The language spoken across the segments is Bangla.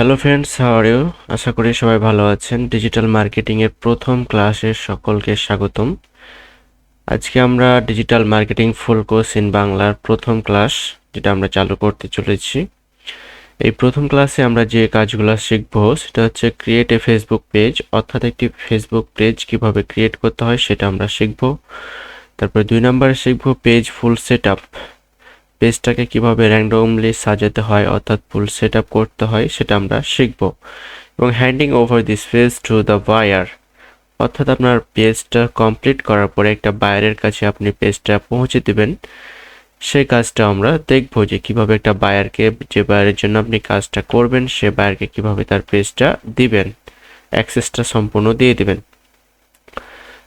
হ্যালো ফ্রেন্ডস ইউ আশা করি সবাই ভালো আছেন। ডিজিটাল মার্কেটিংয়ের প্রথম ক্লাসে সকলকে স্বাগতম। আজকে আমরা digital marketing full course in বাংলার প্রথম ক্লাস যেটা আমরা চালু করতে চলেছি। এই প্রথম ক্লাসে আমরা যে কাজগুলো শিখব, সেটা হচ্ছে ক্রিয়েট এ ফেসবুক পেজ অর্থাৎ একটি ফেসবুক পেজ কীভাবে ক্রিয়েট করতে হয়, সেটা আমরা শিখব। তারপরে দুই নম্বরে শিখব পেজ ফুল সেট আপ পেজটাকে কীভাবে র্যান্ডমলি সাজাতে হয় অর্থাৎ ফুল সেট করতে হয় সেটা আমরা শিখব। এবং handing over this page to the buyer অর্থাৎ আপনার পেজটা কমপ্লিট করার পরে একটা বায়ারের কাছে আপনি পেজটা পৌঁছে দেবেন। সেই কাজটা আমরা দেখব যে কীভাবে একটা বায়ারকে যে বায়ারের জন্য আপনি কাজটা করবেন, সে বায়ারকে কীভাবে তার পেজটা দিবেন অ্যাক্সেসটা সম্পূর্ণ দিয়ে দিবেন।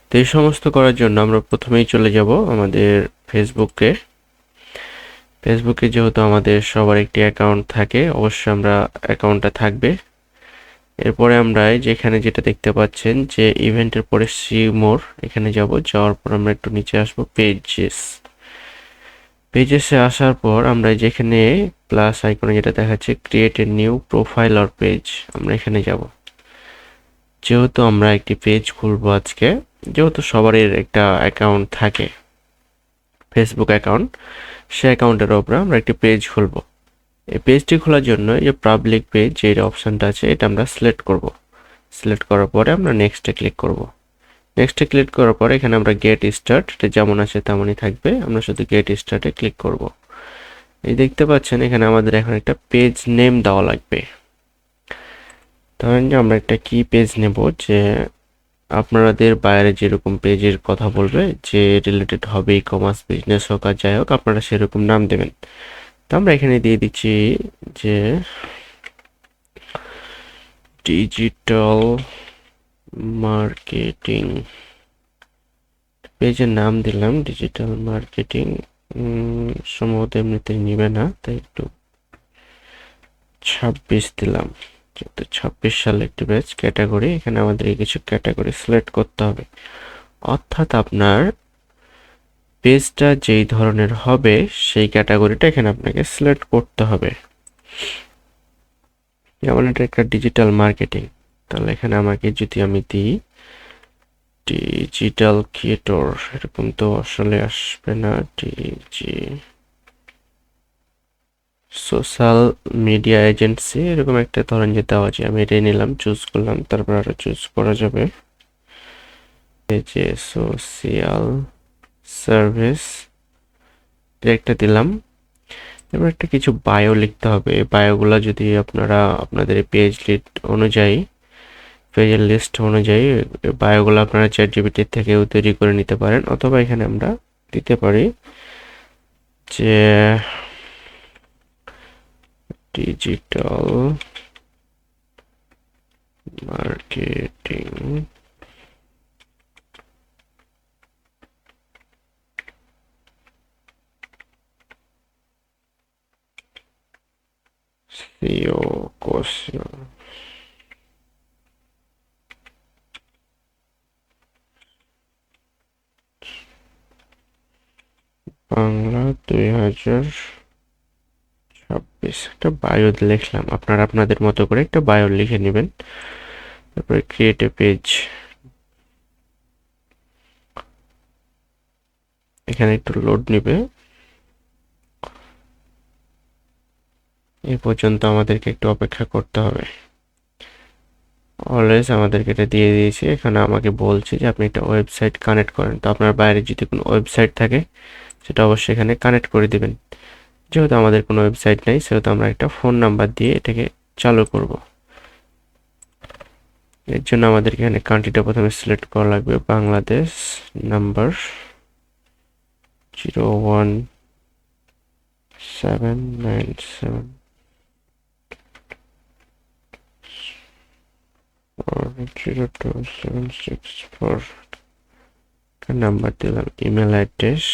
তো এই সমস্ত করার জন্য আমরা প্রথমেই চলে যাব আমাদের ফেসবুকে ফেসবুকে যেহেতু আমাদের সবার একটি অ্যাকাউন্ট থাকে, অবশ্যই আমরা অ্যাকাউন্টটা থাকবে। এরপরে আমরা যেখানে যেটা দেখতে পাচ্ছেন যে ইভেন্টের পরে সি মোর এখানে যাব। যাওয়ার পর আমরা একটু নিচে আসব পেজেস পেজেসে আসার পর আমরা যেখানে প্লাস আইকনে যেটা দেখাচ্ছে create a new profile or page আমরা এখানে যাব। যেহেতু আমরা একটি পেজ খুলবো আজকে, যেহেতু সবারই একটা অ্যাকাউন্ট থাকে ফেসবুক অ্যাকাউন্ট সে অ্যাকাউন্টের ওপরে আমরা একটি পেজ খুলব। এই পেজটি খোলার জন্য যে পাবলিক পেজ যে অপশানটা আছে, এটা আমরা সিলেক্ট করব। সিলেক্ট করার পরে আমরা নেক্সটে ক্লিক করব। নেক্সটে ক্লিক করার পরে এখানে আমরা গেট স্টার্ট এটা যেমন আছে তেমনই থাকবে। আমরা শুধু গেট স্টার্টে ক্লিক করব। এই দেখতে পাচ্ছেন, এখানে আমাদের এখন একটা পেজ নেম দেওয়া লাগবে। ধরেন যে আমরা একটা কি পেজ নেব যে আপনাদের বাইরে যেরকম পেজের কথা বলবে, যে রিলেটেড হবে ই কমার্স বিজনেস হোক আর যাই হোক, আপনারা সেরকম নাম দেবেন। তো আমরা এখানে দিয়ে দিচ্ছি যে ডিজিটাল মার্কেটিং পেজের নাম দিলাম ডিজিটাল মার্কেটিং সম্ভবত এমনিতে নিবে না, তাই একটু ছাব্বিশ দিলাম। যেহেতু ছাব্বিশ সালে একটি ব্যাচ ক্যাটাগরি এখানে আমাদের কিছু ক্যাটাগরি সিলেক্ট করতে হবে। অর্থাৎ আপনার পেজটা যেই ধরনের হবে, সেই ক্যাটাগরিটা এখানে আপনাকে সিলেক্ট করতে হবে। যেমন এটা একটা ডিজিটাল মার্কেটিং তাহলে এখানে আমাকে যদি আমি দিই ডিজিটাল ক্রিয়েটর এরকম তো আসলে আসবে না ডিজি সোশ্যাল মিডিয়া এজেন্সি এরকম একটা ধরেন যে দেওয়া আছে, আমি এটাই নিলাম চুজ করলাম, তারপর আরও চুজ করা যাবে। যে সোশিয়াল সার্ভিস একটা দিলাম। এবার একটা কিছু বায়ো লিখতে হবে। বায়োগুলো যদি আপনারা আপনাদের পেজ লিস্ট অনুযায়ী পেজের লিস্ট অনুযায়ী বায়োগুলো আপনারা চ্যাট জিবিটির থেকেও তৈরি করে নিতে পারেন, অথবা এখানে আমরা দিতে পারি যে digital marketing SEO question Bangla দুই হাজার ছাব্বিশ একটা বায়ো লিখলাম। আপনারা আপনাদের মতো করে একটা বায়ো লিখে নেবেন। তারপরে ক্রিয়েট এ পেজ এখানে একটু লোড নেবে। এ পর্যন্ত আমাদেরকে একটু অপেক্ষা করতে হবে। অলওয়েজ আমাদেরকে এটা দিয়ে দিয়েছে। এখানে আমাকে বলছে যে, আপনি একটা ওয়েবসাইট কানেক্ট করেন। তো আপনার বাইরে যদি কোনো ওয়েবসাইট থাকে, সেটা অবশ্যই এখানে কানেক্ট করে দেবেন। যেহেতু আমাদের কোনো ওয়েবসাইট নেই, সেহেতু আমরা একটা ফোন নাম্বার দিয়ে এটাকে চালু করব। এর জন্য আমাদেরকে এখানে কান্ট্রিটা প্রথমে সিলেক্ট করা লাগবে, Bangladesh number zero one seven nine seven zero two seven six four number দিলাম ইমেল অ্যাড্রেস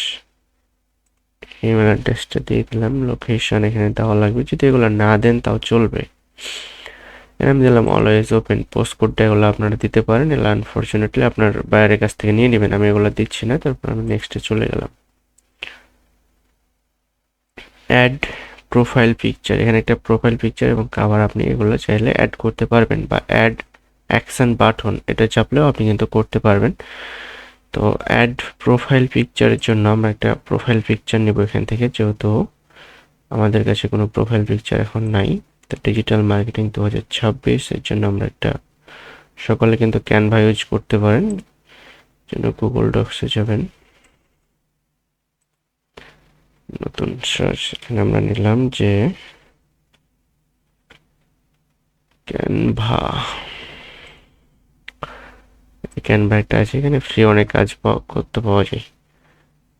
ইমেল অ্যাড্রেসটা দিয়ে দিলাম লোকেশন এখানে দেওয়া লাগবে। যদি এগুলো না দেন, তাও চলবে। আমি দিলাম অলওয়েজ ওপেন পোস্ট কোডটা এগুলো আপনারা দিতে পারেন। এগুলো আনফর্চুনেটলি আপনার বাইরের কাছ থেকে নিয়ে নেবেন। আমি এগুলো দিচ্ছি না, তারপর আমি নেক্সটে চলে গেলাম। অ্যাড প্রোফাইল পিকচার এখানে একটা প্রোফাইল পিকচার এবং কাভার আপনি এগুলো চাইলে অ্যাড করতে পারবেন বা অ্যাড অ্যাকশন বাটন এটা চাপলেও আপনি কিন্তু করতে পারবেন। তো অ্যাড প্রোফাইল পিকচারের জন্য আমরা একটা প্রোফাইল পিকচার নেব এখান থেকে, যেহেতু আমাদের কাছে কোনো প্রোফাইল পিকচার এখন নাই। তো ডিজিটাল মার্কেটিং দু হাজার ছাব্বিশ, এর জন্য আমরা একটা সকলে কিন্তু ক্যানভা ইউজ করতে পারেন জন্য গুগল ডক্সে যাবেন। নতুন সার্চ এখানে আমরা নিলাম যে ক্যানভা ক্যানভা একটা আছে, এখানে ফ্রি অনেক কাজ করতে পাওয়া যায়।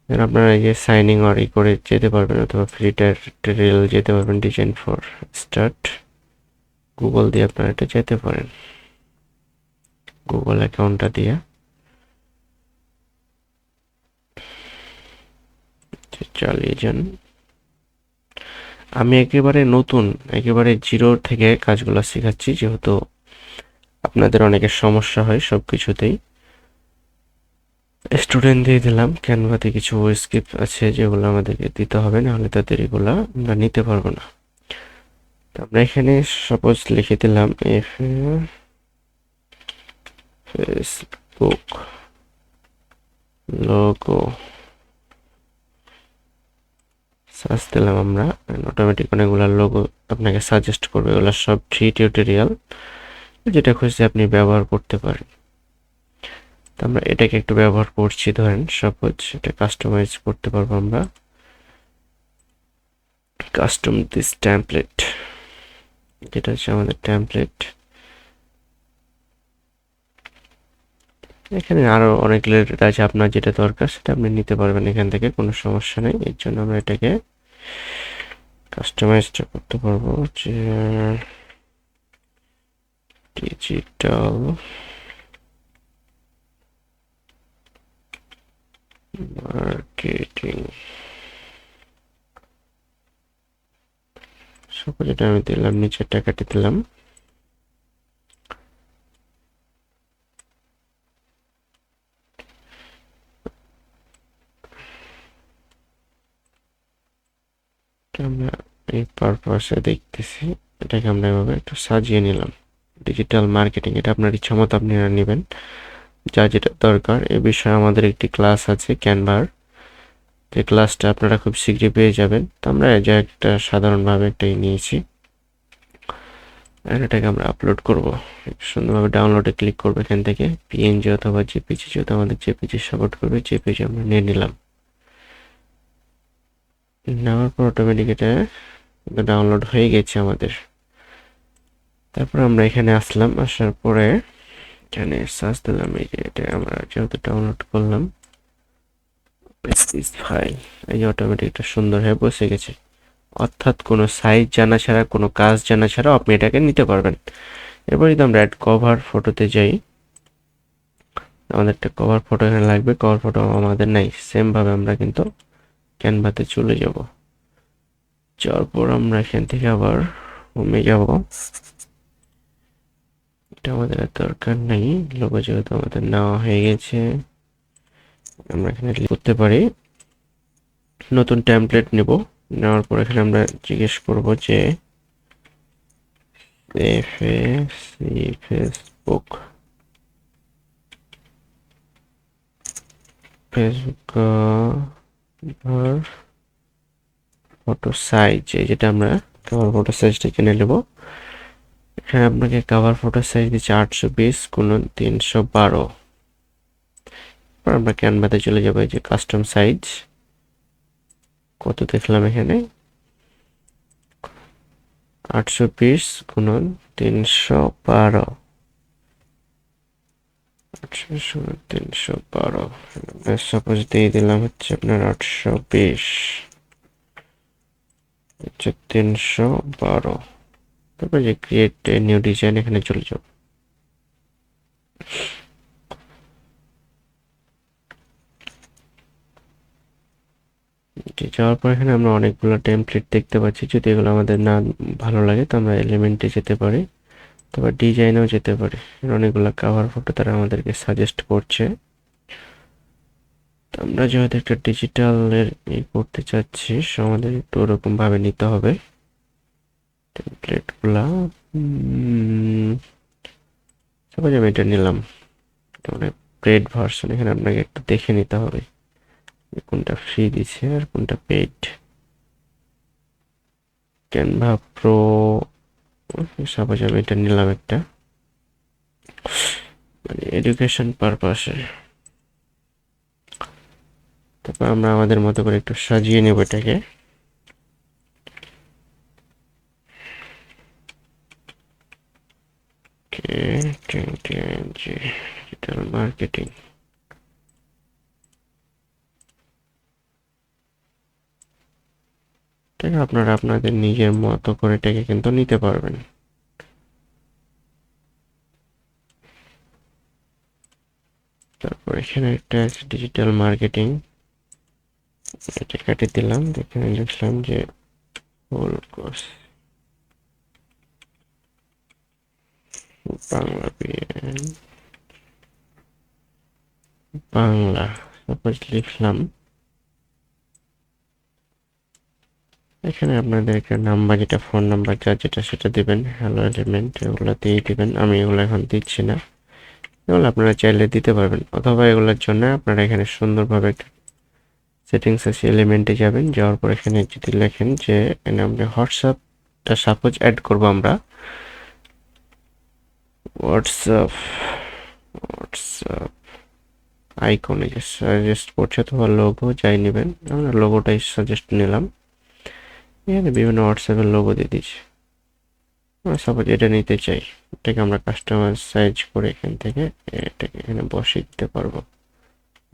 এবার আপনারা এই যে সাইনিং আর ই করে যেতে পারবেন, অথবা ফ্রি টেরিয়াল যেতে পারবেন ডিজাইন ফর স্টার্ট গুগল দিয়ে আপনারা এটা যেতে পারেন। গুগল অ্যাকাউন্টটা দিয়ে। চালিয়ে যান। আমি একেবারে নতুন, একেবারে জিরো থেকে কাজগুলো শেখাচ্ছি, যেহেতু আপনাদের অনেকের সমস্যা হয় সব কিছুতেই স্টুডেন্ট দিয়ে দিলাম ক্যানভাতে কিছু স্কিপ আছে যেগুলো আমাদেরকে দিতে হবে, নাহলে তাদের এগুলো আমরা নিতে পারব না। তো আমরা এখানে সাপোজ লিখে দিলাম এফ ফেসবুক লোগো সার্চ দিলাম আমরা অটোমেটিক অনেকগুলো লোগো আপনাকে সাজেস্ট করবে, এগুলো সব ফ্রি টিউটোরিয়াল যেটা খুশি আপনি ব্যবহার করতে পারেন। তো আমরা এটাকে একটু ব্যবহার করছি, ধরেন সাপোজ এটা কাস্টমাইজ করতে পারব আমরা। কাস্টম দিস ট্যাম্পলেট যেটা হচ্ছে আমাদের ট্যাম্পলেট এখানে আরও অনেক রিলেটেড আছে, আপনার যেটা দরকার সেটা আপনি নিতে পারবেন এখান থেকে, কোনো সমস্যা নেই। এর জন্য আমরা এটাকে কাস্টমাইজটা করতে পারব, যে ডিজিটাল মার্কেটিং যেটা আমি দিলাম, নিচের টাকাটি দিলাম। আমরা এই পারপাসে দেখতেছি, এটাকে আমরা এভাবে একটু সাজিয়ে নিলাম। ডিজিটাল মার্কেটিং এটা আপনার ইচ্ছা মতো আপনি নেবেন। যা যেটা দরকার, এ বিষয়ে আমাদের একটি ক্লাস আছে ক্যানভার যে ক্লাসটা আপনারা খুব শীঘ্রই পেয়ে যাবেন। তো আমরা যা একটা সাধারণভাবে একটাই নিয়েছি। আর এটাকে আমরা আপলোড করব। সুন্দরভাবে ডাউনলোডে ক্লিক করব এখান থেকে। পিএনজি অথবা জেপিজি যেহেতু আমাদের জেপিজি সাপোর্ট করবে জেপিজি আমরা নিয়ে নিলাম। নেওয়ার পর অটোমেটিক এটা ডাউনলোড হয়ে গেছে আমাদের। তারপর আমরা এখানে আসলাম, আসার পরে এখানে সার্চ দিলাম, এই যে এটা আমরা যেহেতু ডাউনলোড করলাম ফাইল এই যে অটোমেটিক সুন্দর হয়ে বসে গেছে। অর্থাৎ কোনো সাইজ জানা ছাড়া, কোনো কাজ জানা ছাড়াও আপনি এটাকে নিতে পারবেন। এরপর যদি আমরা অ্যাড কভার ফটোতে যাই, আমাদের একটা কভার ফটো এখানে লাগবে কভার ফটো আমাদের নাই সেমভাবে আমরা কিন্তু ক্যানভাতে চলে যাব। যাওয়ার পর আমরা এখান থেকে আবার হোমে যাব। এটা আমাদের আর দরকার নেই। লোগো যেহেতু আমাদের নেওয়া হয়ে গেছে, আমরা এখানে করতে পারি। নতুন ট্যাম্পলেট নেব। নেওয়ার পর এখানে আমরা জিজ্ঞেস করব যে ফেসবুক ফেসবুক ফটো সাইজ যেটা আমরা ফটো সাইজটা কিনে নেব। এখানে আপনাকে কভার ফটো সাইজ দিচ্ছে আটশো বিশ কোনো তিনশো বারো। আমরা ক্যানভাতে চলে যাব যে কাস্টম সাইজ কত দেখলাম এখানে? আটশো বিশ গুণন তিনশো বারো। আটশো তিনশো বারো। সাপোজ দিয়ে দিলাম হচ্ছে আপনার আটশো বিশ। হচ্ছে তিনশো বারো। তারপর যে ক্রিয়েট নিউ ডিজাইন এখানে চলে যাব যাওয়ার পর এখানে আমরা অনেকগুলো টেমপ্লেট দেখতে পাচ্ছি। যদি এগুলো আমাদের না ভালো লাগে, তো আমরা এলিমেন্টে যেতে পারি। তারপর ডিজাইনেও যেতে পারি। অনেকগুলো কাভার ফটো তারা আমাদেরকে সাজেস্ট করছে। তো আমরা যেহেতু একটা ডিজিটালের ই করতে চাচ্ছি আমাদের একটু ওরকম ভাবে নিতে হবে। টেমপ্লেটগুলা সাপোজ আমি এটা নিলাম। মানে পেড ভার্সন এখানে আপনাকে একটু দেখে নিতে হবে কোনটা ফ্রি দিচ্ছে আর কোনটা পেড ক্যানভা প্রো সাপোজ আমি এটা নিলাম একটা। মানে এডুকেশন পারপাসে তারপর আমরা আমাদের মতো করে একটু সাজিয়ে নেব এটাকে। ডিজিটাল মার্কেটিং ঠিক আপনারা আপনাদের নিজের মতো করে এটাকে কিন্তু নিতে পারবেন। তারপর এখানে একটা আছে ডিজিটাল মার্কেটিং এটা কেটে দিলাম। এখানে লিখলাম যে full course Bangla BN Bangla suppose লিখলাম? এখানে আপনাদের একটা নাম্বার যেটা ফোন নাম্বার যা যেটা সেটা দিবেন হ্যালো এলিমেন্ট এগুলো দিয়ে দিবেন। আমি এগুলো এখন দিচ্ছি না। এগুলো আপনারা চাইলে দিতে পারবেন। অথবা এগুলোর জন্য আপনারা এখানে সুন্দরভাবে একটা সেটিংস আছে এলিমেন্টে যাবেন। যাওয়ার পর এখানে যদি লেখেন যে আমরা হোয়াটসঅ্যাপটা সাপোজ অ্যাড করব আমরা। হোয়াটসঅ্যাপ হোয়াটসঅ্যাপ আইকনে সাজেস্ট করছে অথবা লোগো যাই নেবেন আমরা লোগোটাই সাজেস্ট নিলাম এখানে বিভিন্ন হোয়াটসঅ্যাপের লোগো দিয়ে দিচ্ছি আমরা সাপোজ এটা নিতে চাই এটাকে আমরা কাস্টমার সাইজ করে এখান থেকে এটাকে এখানে বসিয়ে দিতে পারব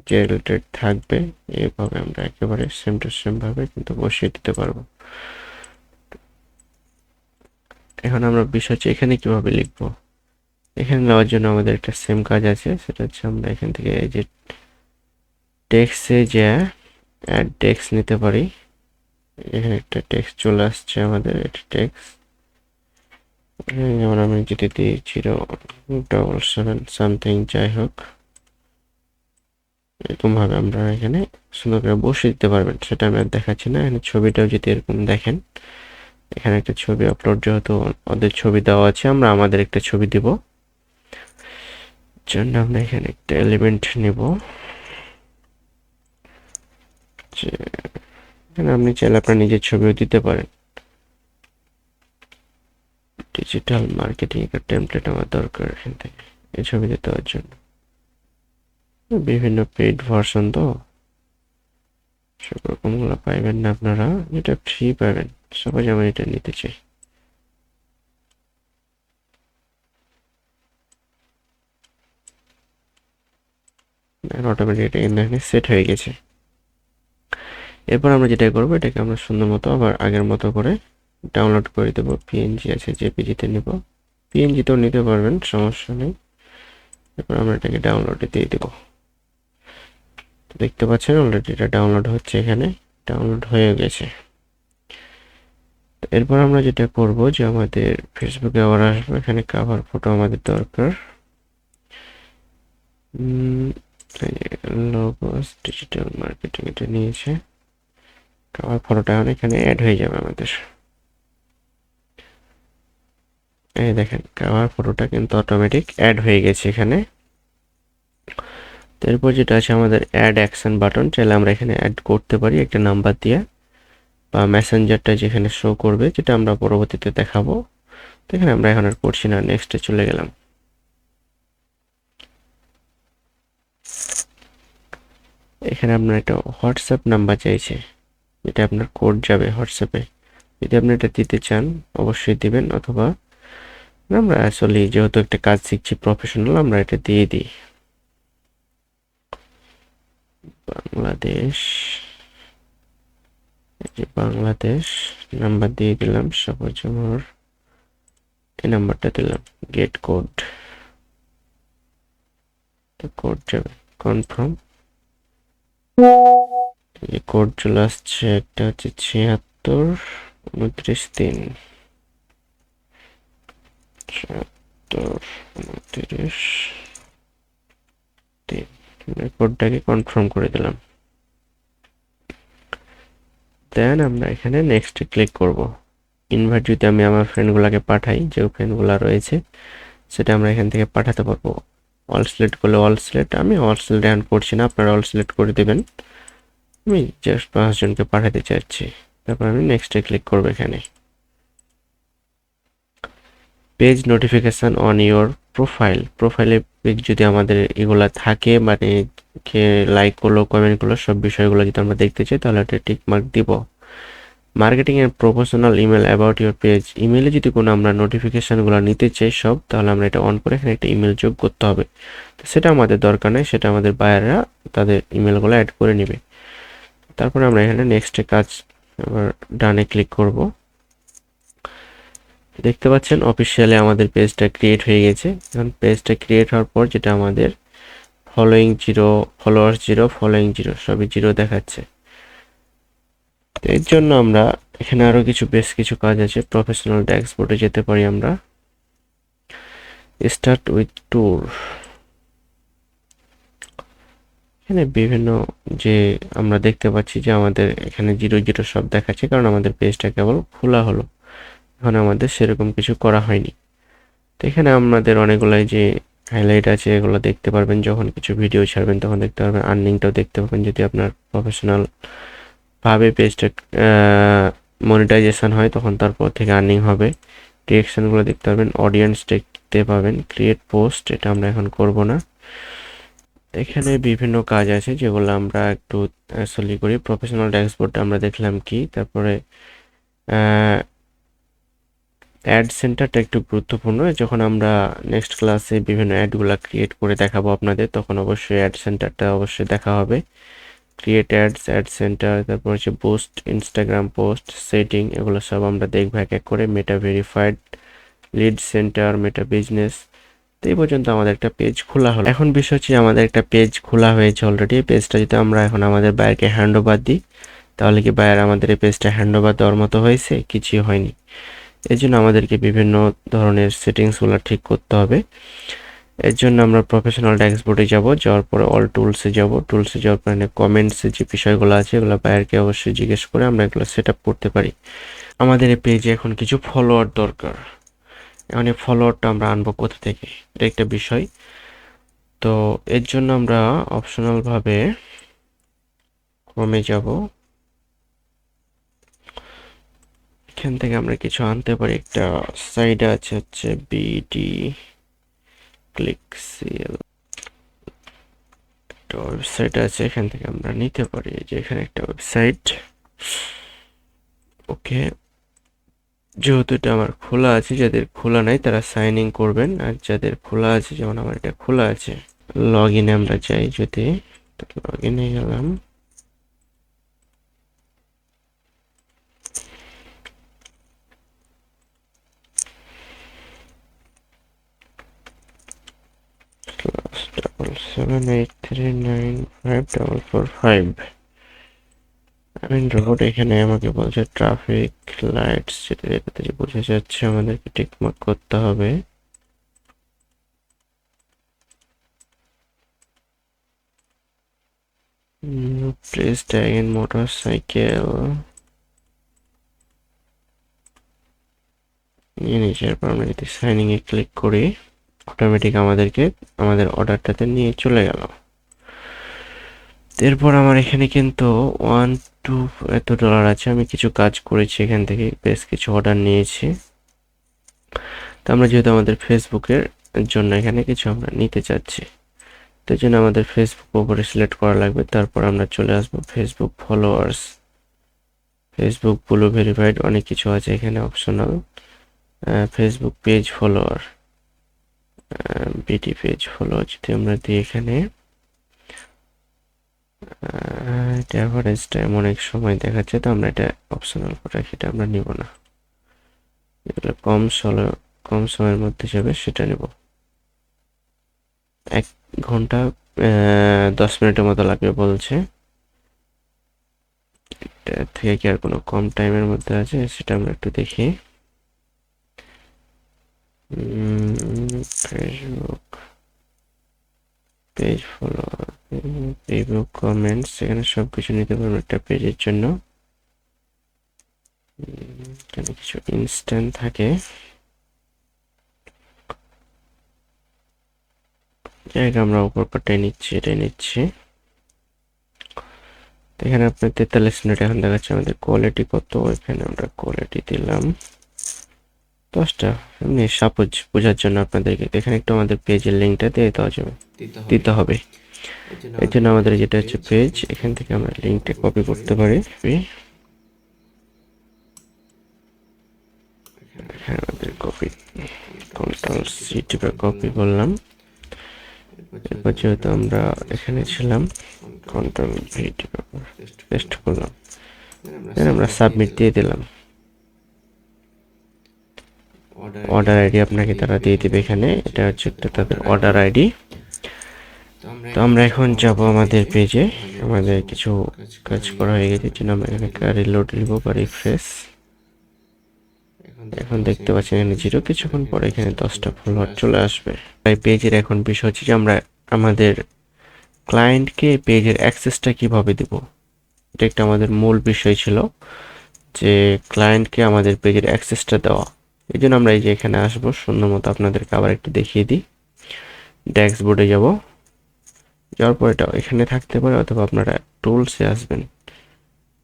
যে রিলেটেড থাকবে এইভাবে আমরা একেবারে সেম টু সেম ভাবে কিন্তু বসিয়ে দিতে পারব। এখন আমরা বিষয় হচ্ছে এখানে কীভাবে লিখব? এখানে নেওয়ার জন্য আমাদের একটা সেম কাজ আছে, সেটা হচ্ছে আমরা এখান থেকে এই যে টেক্সে যে অ্যাড টেক্স নিতে পারি। এখানে একটা টেক্স চলে আসছে আমাদের, এটা টেক্স যেমন আমি যদি দিই জিরো ডবল সেভেন সামথিং যাই হোক। এরকমভাবে আমরা এখানে সুন্দর করে বসে দিতে পারবেন, সেটা আমি আর দেখাচ্ছি না। এখানে ছবিটাও যদি এরকম দেখেন, এখানে একটা ছবি আপলোড যেহেতু ওদের ছবি দেওয়া আছে, আমরা আমাদের একটা ছবি দিব। জন্য আমরা এখানে একটা এলিমেন্ট নেব। এখানে আপনি চাইলে আপনার নিজের ছবিও দিতে পারেন। ডিজিটাল মার্কেটিং একটা টেমপ্লেট আমার দরকার এখান থেকে, এই ছবিতে দেওয়ার জন্য। বিভিন্ন পেইড ভার্সন তো। সব রকমগুলো পাইবেন না আপনারা এটা ফ্রি পাবেন। সবাই আমি এটা নিতে চাই অটোমেটিক এটা এখানে সেট হয়ে গেছে। এরপর আমরা যেটা করব, এটাকে আমরা সুন্দর মতো আবার আগের মতো করে ডাউনলোড করে দেবো। পিএনজি আছে জেপিজিতে নেব। পিএনজিতেও নিতে পারবেন, সমস্যা নেই। এরপর আমরা এটাকে ডাউনলোডে দিয়ে দেবো। দেখতে পাচ্ছেন অলরেডি এটা ডাউনলোড হচ্ছে এখানে ডাউনলোড হয়ে গেছে। এরপর আমরা যেটা করব যে আমাদের ফেসবুকে আবার আসব, এখানে কাভার ফটো আমাদের দরকার। লোগোস ডিজিটাল মার্কেটিং এটা নিয়েছে। কাভার ফটোটা এখন অ্যাড হয়ে যাবে আমাদের। এই দেখেন কাভার ফটোটা কিন্তু অটোমেটিক অ্যাড হয়ে গেছে এখানে। এরপর যেটা আছে আমাদের অ্যাড অ্যাকশন বাটন চাইলে আমরা এখানে অ্যাড করতে পারি একটা নাম্বার দিয়ে। বা মেসেঞ্জারটা যেখানে শো করবে, যেটা আমরা পরবর্তীতে দেখাবো। এখানে আমরা এখন আর করছি না নেক্সটে চলে গেলাম। এখানে আপনার একটা হোয়াটসঅ্যাপ নাম্বার চাইছে। যেটা আপনার কোড যাবে হোয়াটসঅ্যাপে যদি আপনি এটা দিতে চান, অবশ্যই দিবেন অথবা আমরা আসলে যেহেতু একটা কাজ শিখছি প্রফেশনাল আমরা এটা দিয়ে দিই। বাংলাদেশ বাংলাদেশ নাম্বার দিয়ে দিলাম আমার এই নাম্বারটা দিলাম গেট কোড কোড যাবে কনফার্ম কোড চলে আসছে একটা হচ্ছে ছিয়াত্তর, উনত্রিশ তিন। ছিয়াত্তর, উনত্রিশ তিন। রেকর্ডটাকে কনফার্ম করে দিলাম। দেন আমরা এখানে নেক্সটে ক্লিক করব। ইনভাইট যদি আমি আমার ফ্রেন্ডগুলোকে পাঠাই, যে ফ্রেন্ডগুলো রয়েছে, সেটা আমরা এখান থেকে পাঠাতে পারব। অল সিলেক্ট করলে অল সিলেক্ট আমি অল সিলেক্ট এখন করছি না, আপনারা অল সিলেক্ট করে দেবেন। আমি জাস্ট পাঁচজনকে পাঠাতে চাচ্ছি তারপর আমি নেক্সটে ক্লিক করব এখানে। Page notification on your profile প্রোফাইলে পেজ যদি আমাদের এগুলা থাকে মানে লাইক করল কমেন্ট করল, সব বিষয়গুলো যদি আমরা দেখতে চাই, তাহলে একটা টিক মার্ক দিব। মার্কেটিং এর professional email about your page ইমেলে যদি কোনো আমরা নোটিফিকেশানগুলো নিতে চাই সব, তাহলে আমরা এটা অন করে এখানে একটা ইমেল যোগ করতে হবে। তো সেটা আমাদের দরকার নেই, সেটা আমাদের বায়াররা তাদের ইমেলগুলো অ্যাড করে নেবে। তারপরে আমরা এখানে নেক্সটে কাজ আবার ডানে ক্লিক করব। দেখতে পাচ্ছেন অফিসিয়ালি আমাদের পেজটা ক্রিয়েট হয়ে গেছে। এখন পেজটা ক্রিয়েট হওয়ার পর যেটা আমাদের following zero followers zero following zero সবই জিরো দেখাচ্ছে। তো এর জন্য আমরা এখানে আরও কিছু, বেশ কিছু কাজ আছে। প্রফেশনাল ড্যাশবোর্ডে যেতে পারি আমরা। স্টার্ট উইথ ট্যুর এখানে বিভিন্ন যে আমরা দেখতে পাচ্ছি যে আমাদের এখানে জিরো জিরো সব দেখাচ্ছে, কারণ আমাদের পেজটা কেবল খোলা হলো। এখন আমাদের সেরকম কিছু করা হয়নি। তো এখানে আমাদের অনেকগুলাই যে হাইলাইট আছে, এগুলো দেখতে পারবেন। যখন কিছু ভিডিও ছাড়বেন, তখন দেখতে পারবেন। আর্নিংটাও দেখতে পাবেন যদি আপনার প্রফেশনাল ভাবে পেজটা মনিটাইজেশন হয়, তখন তারপর থেকে আর্নিং হবে। ডিরেকশনগুলো দেখতে পারবেন অডিয়েন্স দেখতে পাবেন ক্রিয়েট পোস্ট এটা আমরা এখন করব না। এখানে বিভিন্ন কাজ আছে, যেগুলো আমরা একটু সলি করি। প্রফেশনাল ড্যাশবোর্ডটা আমরা দেখলাম কি, তারপরে অ্যাড সেন্টারটা একটু গুরুত্বপূর্ণ। যখন আমরা নেক্সট ক্লাসে বিভিন্ন অ্যাডগুলো ক্রিয়েট করে দেখাবো আপনাদের, তখন অবশ্যই অ্যাড সেন্টারটা অবশ্যই দেখা হবে। ক্রিয়েট অ্যাডস অ্যাড সেন্টার তারপর হচ্ছে পোস্ট ইনস্টাগ্রাম পোস্ট সেটিং এগুলো সব আমরা দেখব এক এক করে Meta verified lead centre Meta business তো এই পর্যন্ত আমাদের একটা পেজ খোলা হলো। এখন বিষয় হচ্ছে আমাদের একটা পেজ খোলা হয়েছে অলরেডি এই পেজটা যদি আমরা এখন আমাদের বাইরকে হ্যান্ড ওভার দিই, তাহলে কি বাইরে আমাদের এই পেজটা হ্যান্ড ওভার দেওয়ার মতো হয়েছে? কিছুই হয়নি। এর জন্য আমাদেরকে বিভিন্ন ধরনের সেটিংসগুলো ঠিক করতে হবে। এর জন্য আমরা প্রফেশনাল ড্যাশবোর্ডে যাব। যাওয়ার পরে অল টুলসে যাব। টুলসে যাওয়ার পরে কমেন্টসে যে বিষয়গুলো আছে, এগুলো বায়ারকে অবশ্যই জিজ্ঞেস করে আমরা এগুলো সেট করতে পারি। আমাদের এই পেজে এখন কিছু ফলোয়ার দরকার। এখন এই ফলোয়ারটা আমরা আনব কোথা থেকে? এটা একটা বিষয়। তো এর জন্য আমরা অপশনালভাবে ক্রমে যাব। এখান থেকে আমরা কিছু আনতে পারি। একটা সাইড আছে হচ্ছে বিডি ক্লিক সিএল একটা ওয়েবসাইট আছে, এখান থেকে আমরা নিতে পারি। যে এখানে একটা ওয়েবসাইট ওকে যেহেতু এটা আমার খোলা আছে, যাদের খোলা নাই তারা সাইন ইন করবেন। আর যাদের খোলা আছে, যেমন আমার এটা খোলা আছে লগ ইনে আমরা যাই যদি লগ ইনে গেলাম। সেভেন এইট থ্রি এখানে আমাকে বলছে ট্রাফিক লাইটস যেটা যেটাতে যে বোঝা যাচ্ছে আমাদেরকে টিকমার্ক করতে হবে। Place tag in motorcycle নিয়ে নিচে এরপর আমরা যদি সাইনিং এ ক্লিক করি। অটোমেটিক আমাদেরকে, আমাদের অর্ডারটাতে নিয়ে চলে গেল। এরপর আমার এখানে কিন্তু ওয়ান টু এত ডলার আছে। আমি কিছু কাজ করেছি এখান থেকে, বেশ কিছু অর্ডার নিয়েছি। তো আমরা যেহেতু আমাদের ফেসবুকের জন্য এখানে কিছু আমরা নিতে চাচ্ছি, তো জন্য আমাদের ফেসবুক ওপরে সিলেক্ট করা লাগবে। তারপর আমরা চলে আসব Facebook followers Facebook blue verified অনেক কিছু আছে এখানে optional Facebook page follower BT page follow যদি আমরা দিই এখানে এটা অ্যাভারেজটা এমন এক সময় দেখাচ্ছে, তো আমরা এটা অপশনাল করে এটা আমরা নিব না। যেগুলো কম সলো, কম সময়ের মধ্যে যাবে, সেটা নেব। এক ঘণ্টা দশ মিনিটের মতো লাগবে বলছে। এটা থেকে কি আর কোনো কম টাইমের মধ্যে আছে, সেটা আমরা একটু দেখি। Facebook page follower Facebook comments এখানে সব কিছু নিতে পারবেন একটা পেজের জন্য। এখানে কিছু ইনস্ট্যান্ট থাকে। জায়গা আমরা উপর পাটাই নিচ্ছি, এটাই নিচ্ছি। এখানে আপনার তেতাল্লিশ মিনিট এখন দেখাচ্ছে আমাদের কোয়ালিটি কত, এখানে আমরা কোয়ালিটি দিলাম। দশটা। এমনি সাপোজ বোঝার জন্য আপনাদেরকে। এখানে একটু আমাদের পেজের লিঙ্কটা দিয়ে দেওয়া যাবে। দিতে হবে। এর জন্য আমাদের যেটা হচ্ছে পেজ এখান থেকে আমরা লিঙ্কটা কপি করতে পারি। এখানে আমাদের কপি কন্ট্রোল সি টিপে কপি করলাম। এরপর যেহেতু আমরা এখানে ছিলাম কন্ট্রোল ভি টিপে পেস্ট করলাম। আমরা সাবমিট দিয়ে দিলাম। অর্ডার আইডি আপনাকে তারা দিয়ে দিবে এখানে। এটা হচ্ছে একটা তাদের অর্ডার আইডি তো আমরা এখন যাব আমাদের পেজে আমাদের কিছু কাজ করা হয়ে গেছে। জন্য আমরা এখানে রিলোড দিব বা রিফ্রেশ এখন দেখতে পাচ্ছেন এখানে জিরো কিছুক্ষণ পরে এখানে দশটা ফলোয়ার চলে আসবে। তাই পেজের এখন বিষয় হচ্ছে যে আমরা আমাদের ক্লায়েন্টকে পেজের অ্যাক্সেসটা কীভাবে দেব? এটা একটা আমাদের মূল বিষয় ছিল যে ক্লায়েন্টকে আমাদের পেজের অ্যাক্সেসটা দেওয়া। এই জন্য আমরা এই যে এখানে আসব। সুন্দর মতো আপনাদেরকে আবার একটু দেখিয়ে দিই। ড্যাক্স বোর্ডে যাব। যাওয়ার পর এটা এখানে থাকতে পারে অথবা আপনারা টুলসে আসবেন।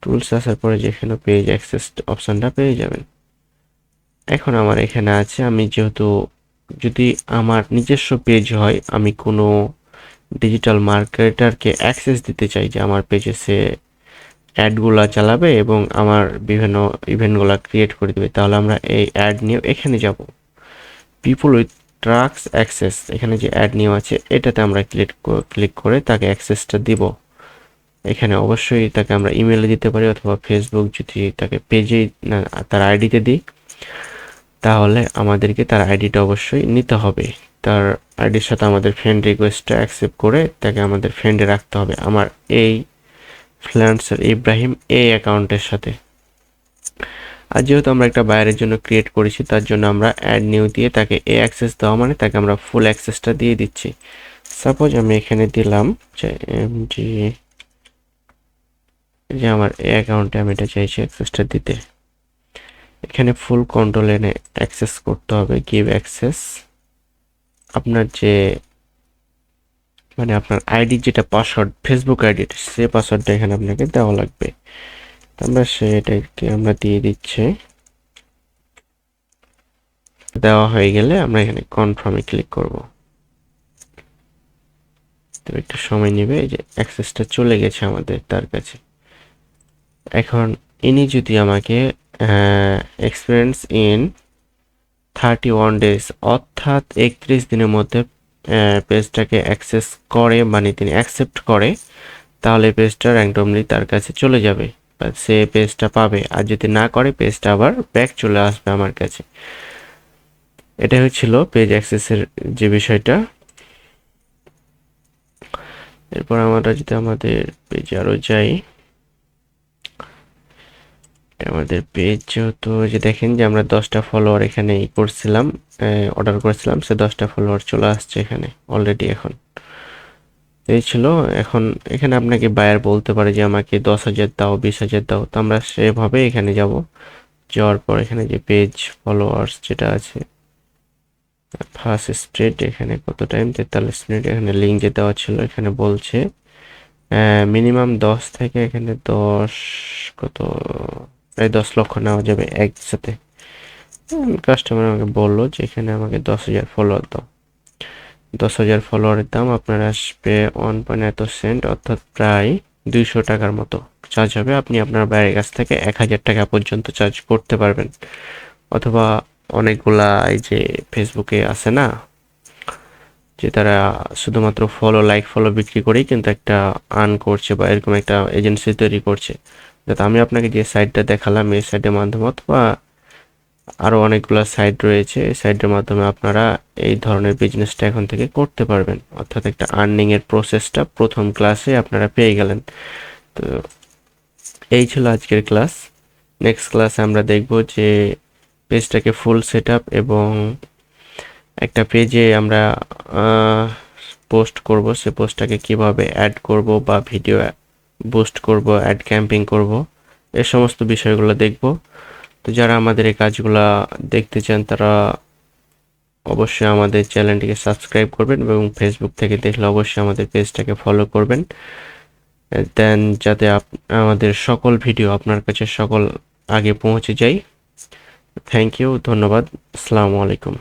টুলসে আসার পরে যেখানে পেজ অ্যাক্সেস অপশানটা পেয়ে যাবেন। এখন আমার এখানে আছে, আমি যেহেতু যদি আমার নিজস্ব পেজ হয়, আমি কোনো ডিজিটাল মার্কেটারকে অ্যাক্সেস দিতে চাই যে আমার পেজে সে অ্যাডগুলা চালাবে এবং আমার বিভিন্ন ইভেন্টগুলো ক্রিয়েট করে দেবে। তাহলে আমরা এই অ্যাড নিয়ে এখানে যাব। পিপুল উইথ ট্রাক্স অ্যাক্সেস এখানে যে অ্যাড নিয়ে আছে, এটাতে আমরা ক্লিক ক্লিক করে তাকে অ্যাক্সেসটা দিব। এখানে অবশ্যই তাকে আমরা ইমেলে দিতে পারি অথবা ফেসবুক যদি তাকে পেজেই না, তার আইডিতে দিই, তাহলে আমাদেরকে তার আইডিটা অবশ্যই নিতে হবে। তার আইডির সাথে আমাদের ফ্রেন্ড রিকোয়েস্টটা অ্যাকসেপ্ট করে তাকে আমাদের ফ্রেন্ডে রাখতে হবে। আমার এই ফ্রিল্যান্সার ইব্রাহিম এই অ্যাকাউন্টের সাথে। আর যেহেতু আমরা একটা বাইরের জন্য ক্রিয়েট করেছি, তার জন্য আমরা অ্যাড নিউ দিয়ে তাকে এ অ্যাক্সেস দেওয়া মানে তাকে আমরা ফুল অ্যাক্সেসটা দিয়ে দিচ্ছি। সাপোজ আমি এখানে দিলাম যে জি যে আমার এ অ্যাকাউন্টে আমি এটা চাইছি অ্যাক্সেসটা দিতে। এখানে ফুল কন্ট্রোল এনে অ্যাক্সেস করতে হবে গিভ অ্যাক্সেস আপনার যে মানে আপনার আইডি যেটা পাসওয়ার্ড ফেসবুক আইডি সে পাসওয়ার্ডটা এখানে আপনাকে দেওয়া লাগবে। আমরা সেটাকে আমরা দিয়ে দিচ্ছি। দেওয়া হয়ে গেলে আমরা এখানে কনফার্মে ক্লিক করব। তো একটু সময় নেবে, এই যে অ্যাক্সেসটা চলে গেছে আমাদের তার কাছে। এখন ইনি যদি আমাকে experience in thirty one days অর্থাৎ একত্রিশ দিনের মধ্যে পেজটাকে অ্যাক্সেস করে মানে তিনি অ্যাকসেপ্ট করে, তাহলে পেজটা র্যান্ডমলি তার কাছে চলে যাবে বা সে পেজটা পাবে। আর যদি না করে পেজটা আবার ব্যাক চলে আসবে আমার কাছে। এটা হচ্ছিল পেজ অ্যাক্সেসের যে বিষয়টা। এরপর আমরা যদি আমাদের পেজে আরও যাই। আমাদের পেজ যেহেতু যে দেখেন যে আমরা দশটা ফলোয়ার এখানে করছিলাম অর্ডার করেছিলাম, সে দশটা ফলোয়ার চলে আসছে এখানে অলরেডি এখন। এই ছিল, এখন এখানে আপনাকে বায়ার বলতে পারে যে আমাকে দশ হাজার দাও, বিশ হাজার দাও, তো আমরা সেভাবে এখানে যাব। যাওয়ার পর এখানে যে পেজ ফলোয়ার্স যেটা আছে ফার্স্ট স্ট্রেট এখানে কত টাইম তেতাল্লিশ মিনিট এখানে লিঙ্ক যে দেওয়া ছিল, এখানে বলছে মিনিমাম দশ থেকে এখানে দশ কত? প্রায় দশ লক্ষ নেওয়া যাবে একসাথে। কাস্টমার আমাকে বলল যে, এখানে আমাকে দশ হাজার ফলোয়ার দাও। দশ হাজার ফলোয়ারের দাম আপনার আসবে ওয়ান পয়েন্ট এত সেন্ট অর্থাৎ প্রায় দুইশো টাকার মতো। চার্জ হবে। আপনি আপনার বাইরের কাছ থেকে এক হাজার টাকা পর্যন্ত চার্জ করতে পারবেন। অথবা অনেকগুলা এই যে ফেসবুকে আছে না, যে তারা শুধুমাত্র ফলো লাইক ফলো বিক্রি করেই কিন্তু একটা আর্ন করছে বা এরকম একটা এজেন্সি তৈরি করছে। যাতে আমি আপনাকে যে সাইটটা দেখালাম, এই সাইটের মাধ্যমে অথবা আরও অনেকগুলো সাইট রয়েছে, এই সাইটের মাধ্যমে আপনারা এই ধরনের বিজনেসটা এখন থেকে করতে পারবেন। অর্থাৎ একটা আর্নিংয়ের প্রসেসটা প্রথম ক্লাসে আপনারা পেয়ে গেলেন। তো এই ছিল আজকের ক্লাস নেক্সট ক্লাসে আমরা দেখব যে পেজটাকে ফুল সেট এবং একটা পেজে আমরা পোস্ট করব। সে পোস্টটাকে কীভাবে অ্যাড করব বা ভিডিও বুস্ট করব অ্যাড ক্যাম্পিং করব, এ সমস্ত বিষয়গুলো দেখব। তো যারা আমাদের এই কাজগুলা দেখতে চান, তারা অবশ্যই আমাদের চ্যানেলটিকে সাবস্ক্রাইব করবেন এবং ফেসবুক থেকে দেখলে অবশ্যই আমাদের পেজটাকে ফলো করবেন। দেন যাতে আমাদের সকল ভিডিও আপনার কাছে সকল আগে পৌঁছে যায়। থ্যাংক ইউ ধন্যবাদ, আসসালামু আলাইকুম।